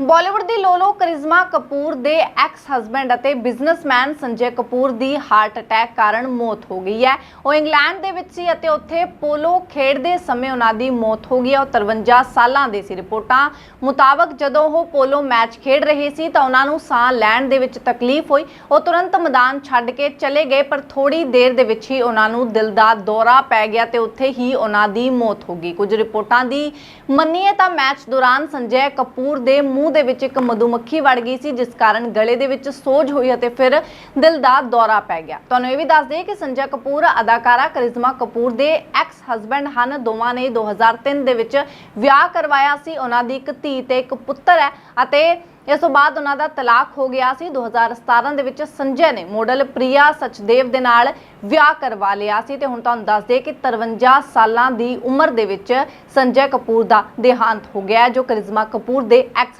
ਬਾਲੀਵੁੱਡ ਦੀ ਲੋਲੋ ਕਰਿਸ਼ਮਾ ਕਪੂਰ ਦੇ ex husband ਅਤੇ businessman Sanjay Kapoor ਦੀ ਹਾਰਟ ਅਟੈਕ ਕਾਰਨ ਮੌਤ ਹੋ ਗਈ ਹੈ। ਉਹ ਇੰਗਲੈਂਡ ਦੇ ਵਿੱਚ ਸੀ ਅਤੇ ਉੱਥੇ ਪੋਲੋ ਖੇਡਦੇ ਸਮੇਂ ਉਹਨਾਂ ਦੀ ਮੌਤ ਹੋ ਗਈ ਹੈ। ਉਹ 53 ਸਾਲਾਂ ਦੇ ਸੀ ਰਿਪੋਰਟਾਂ ਮੁਤਾਬਕ ਜਦੋਂ ਉਹ ਪੋਲੋ ਮੈਚ ਖੇਡ ਰਹੇ ਸੀ ਤਾਂ ਉਹਨਾਂ ਨੂੰ ਸਾਹ ਲੈਣ ਦੇ ਵਿੱਚ ਤਕਲੀਫ ਹੋਈ। ਉਹ ਤੁਰੰਤ ਮੈਦਾਨ ਛੱਡ ਕੇ ਚਲੇ ਗਏ, ਪਰ ਥੋੜੀ ਦੇਰ ਦੇ ਵਿੱਚ ਹੀ ਉਹਨਾਂ ਨੂੰ ਦਿਲ ਦਾ ਦੌਰਾ ਪੈ ਗਿਆ ਤੇ ਉੱਥੇ ਹੀ ਉਹਨਾਂ ਦੀ ਮੌਤ ਹੋ ਗਈ। ਕੁਝ ਰਿਪੋਰਟਾਂ ਦੀ ਮੰਨੀਏ ਤਾਂ ਮੈਚ ਦੌਰਾਨ ਸੰਜੇ ਕਪੂਰ ਦੇ ਮੂੰਹ ਦੇ ਵਿੱਚ ਇੱਕ ਮਧੂਮੱਖੀ ਵੜ ਗਈ ਸੀ, ਜਿਸ ਕਾਰਨ ਗਲੇ ਦੇ ਵਿੱਚ ਸੋਜ ਹੋਈ ਅਤੇ ਫਿਰ ਦਿਲ ਦਾ ਦੌਰਾ ਪੈ ਗਿਆ। ਤੁਹਾਨੂੰ ਇਹ ਵੀ ਦੱਸ ਦਈਏ ਕਿ ਸੰਜੇ ਕਪੂਰ ਅਦਾਕਾਰਾ ਕਰਿਸ਼ਮਾ ਕਪੂਰ ਦੇ ਐਕਸ ਹਸਬੰਡ ਹਨ। ਦੋਵਾਂ ਨੇ 2003 ਦੇ ਵਿੱਚ ਵਿਆਹ ਕਰਵਾਇਆ ਸੀ। ਉਹਨਾਂ ਦੀ ਇੱਕ ਧੀ ਤੇ ਇੱਕ ਪੁੱਤਰ ਹੈ ਅਤੇ ਇਸ ਤੋਂ ਬਾਅਦ ਉਹਨਾਂ ਦਾ ਤਲਾਕ ਹੋ ਗਿਆ ਸੀ। 2017 ਦੇ ਵਿੱਚ ਸੰਜੇ ਨੇ ਮਾਡਲ ਪ੍ਰਿਆ ਸਚਦੇਵ ਦੇ ਨਾਲ ਵਿਆਹ ਕਰਵਾ ਲਿਆ ਸੀ ਤੇ ਹੁਣ ਤੁਹਾਨੂੰ ਦੱਸ ਦਈਏ ਕਿ 53 ਸਾਲਾਂ ਦੀ ਉਮਰ ਦੇ ਵਿੱਚ ਸੰਜੇ ਕਪੂਰ ਦਾ ਦੇਹਾਂਤ ਹੋ ਗਿਆ ਜੋ ਕਰਿਜ਼ਮਾ ਕਪੂਰ ਦੇ ਐਕਸ